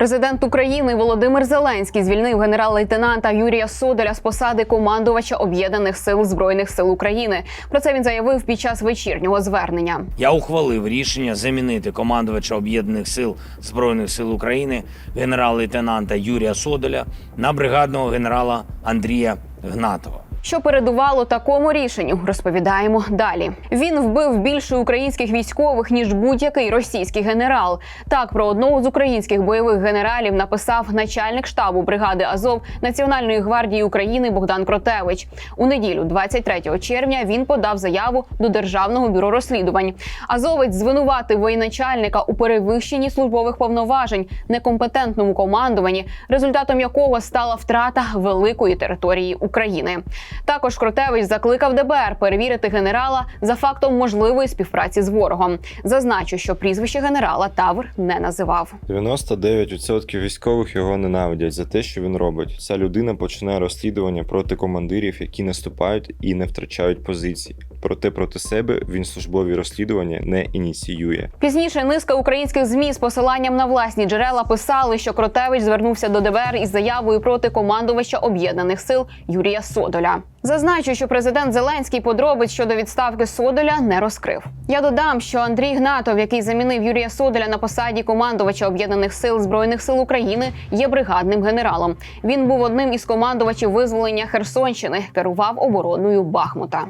Президент України Володимир Зеленський звільнив генерал-лейтенанта Юрія Содоля з посади командувача об'єднаних сил збройних сил України. Про це він заявив під час вечірнього звернення. Я ухвалив рішення замінити командувача об'єднаних сил збройних сил України генерал-лейтенанта Юрія Содоля на бригадного генерала Андрія Гнатова. Що передувало такому рішенню, розповідаємо далі. Він вбив більше українських військових ніж будь-який російський генерал. Так про одного з українських бойових генералів написав начальник штабу бригади Азов Національної гвардії України Богдан Кротевич. У неділю, 23 червня, він подав заяву до Державного бюро розслідувань. Азовець звинуватив воєначальника у перевищенні службових повноважень, некомпетентному командуванні, результатом якого стала втрата великої території України. Також Кротевич закликав ДБР перевірити генерала за фактом можливої співпраці з ворогом. Зазначу, що прізвище генерала Тавр не називав. 99% військових його ненавидять за те, що він робить. Ця людина починає розслідування проти командирів, які наступають і не втрачають позиції. Проте проти себе він службові розслідування не ініціює. Пізніше низка українських змі з посиланням на власні джерела писали, що Кротевич звернувся до ДБР із заявою проти командувача об'єднаних сил Юрія Содоля. Зазначу, що президент Зеленський подробиць щодо відставки Содоля не розкрив. Я додам, що Андрій Гнатов, який замінив Юрія Содоля на посаді командувача об'єднаних сил збройних сил України, є бригадним генералом. Він був одним із командувачів визволення Херсонщини, керував обороною Бахмута.